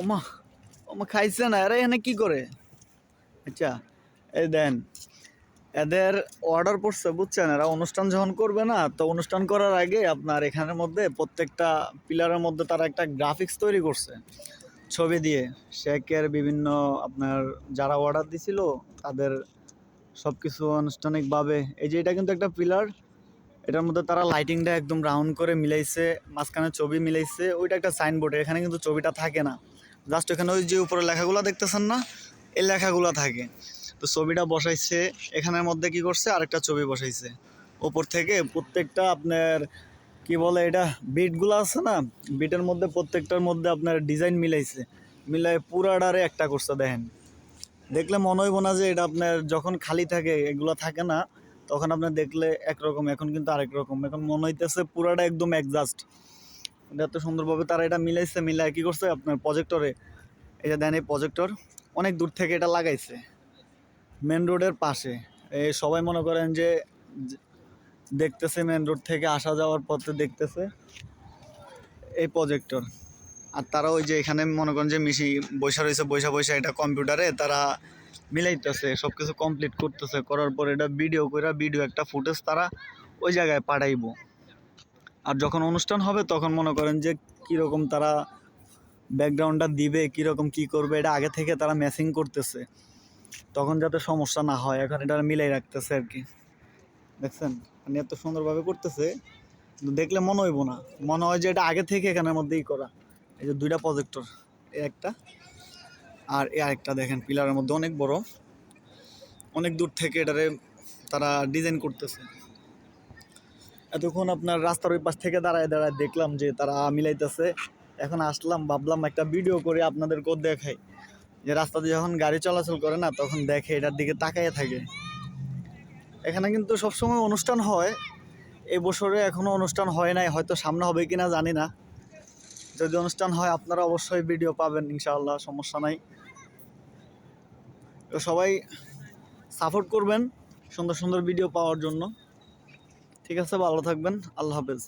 ওমা ওমা খাইছে না, এরা এখানে কি করে? আচ্ছা এই দেন, এদের অর্ডার পড়ছে, বুঝছেন? এরা অনুষ্ঠান যখন করবে না, তো অনুষ্ঠান করার আগে আপনার এখানের মধ্যে প্রত্যেকটা পিলারের মধ্যে তারা একটা গ্রাফিক্স তৈরি করছে। ছবি দিয়ে শেকের বিভিন্ন আপনার যারা অর্ডার দিছিল, তাদের সব কিছু আনুষ্ঠানিকভাবে, এই যে এটা কিন্তু একটা পিলার, এটার মধ্যে তারা লাইটিংটা একদম রাউন্ড করে মিলাইছে, মাঝখানে ছবি মিলাইছে, ওইটা একটা সাইনবোর্ড এখানে কিন্তু ছবিটা থাকে না। জাস্ট এখানে ওই যে উপরে লেখাগুলো দেখতেছেন না? এই লেখাগুলো থাকে। তো ছবিটা বসাইছে, এখানের মধ্যে কি করছে? আরেকটা ছবি বসাইছে। ওপর থেকে প্রত্যেকটা আপনার, কি বলে এটা বিটগুলো আছে না? বিটের মধ্যে প্রত্যেকটার মধ্যে আপনার ডিজাইন মিলাইছে। মিলাই পুরাডারে একটা করছে, দেখেন। দেখলে মনে হইব না যে এটা আপনার যখন খালি থাকে, এগুলো থাকে না, তখন আপনার দেখলে একরকম, এখন কিন্তু আরেক রকম। এখন মনে হইতেছে পুরাটা একদম একজাস্ট এত সুন্দরভাবে তারা এটা মিলাইছে মিলাই কি করছে আপনার প্রজেক্টরে এটা দেন এই প্রজেক্টর অনেক দূর থেকে এটা লাগাইছে। মেন রোডের পাশে। এই সবাই মনে করেন যে দেখতেছে মেন রোড থেকে আসা যাওয়ার পথে দেখতেছে এই প্রজেক্টর আর তারা ওই যে এখানে মনে করেন যে মিশি বৈশা রয়েছে, বৈশা বৈশা এটা কম্পিউটারে তারা মিলাইতেছে সব কিছু কমপ্লিট করতেছে। করার পর এটা ভিডিও করে ভিডিও একটা ফুটেজ তারা ওই জায়গায় পাঠাইবো। আর যখন অনুষ্ঠান হবে, তখন মনে করেন যে কীরকম তারা ব্যাকগ্রাউন্ডটা দিবে, কীরকম কী করবে, এটা আগে থেকে তারা ম্যাচিং করতেছে। তখন যাতে সমস্যা না হয়, এখন এটা মিলাই রাখতেছে আর কি। দেখছেন? মানে এত সুন্দরভাবে করতেছে, কিন্তু দেখলে মনে হইব না। মনে হয় যে এটা আগে থেকে এখানের মধ্যেই করা। এই যে দুইটা প্রজেক্টর এই একটা আর এই আরেকটা দেখেন পিলারের মধ্যে অনেক বড়। অনেক দূর থেকে এটারে তারা ডিজাইন করতেছে। এতক্ষণ আপনার রাস্তার ওই পাশ থেকে দাঁড়ায় দাঁড়ায় দেখলাম যে তারা মিলাইতেছে। এখন আসলাম, ভাবলাম একটা ভিডিও করে আপনাদের আপনাদেরকেও দেখাই। যে রাস্তা দিয়ে যখন গাড়ি চলাচল করে না, তখন দেখে এটার দিকে তাকাইয়ে থাকে। এখানে কিন্তু সবসময় অনুষ্ঠান হয়। এই বছরে এখনও অনুষ্ঠান হয় নাই, হয়তো সামনে হবে কি না জানি না। যদি অনুষ্ঠান হয়, আপনারা অবশ্যই ভিডিও পাবেন, ইনশাআল্লাহ, সমস্যা নাই। তো সবাই সাপোর্ট করবেন সুন্দর সুন্দর ভিডিও পাওয়ার জন্য। ঠিক আছে ভালো থাকবেন। আল্লাহ হাফেজ।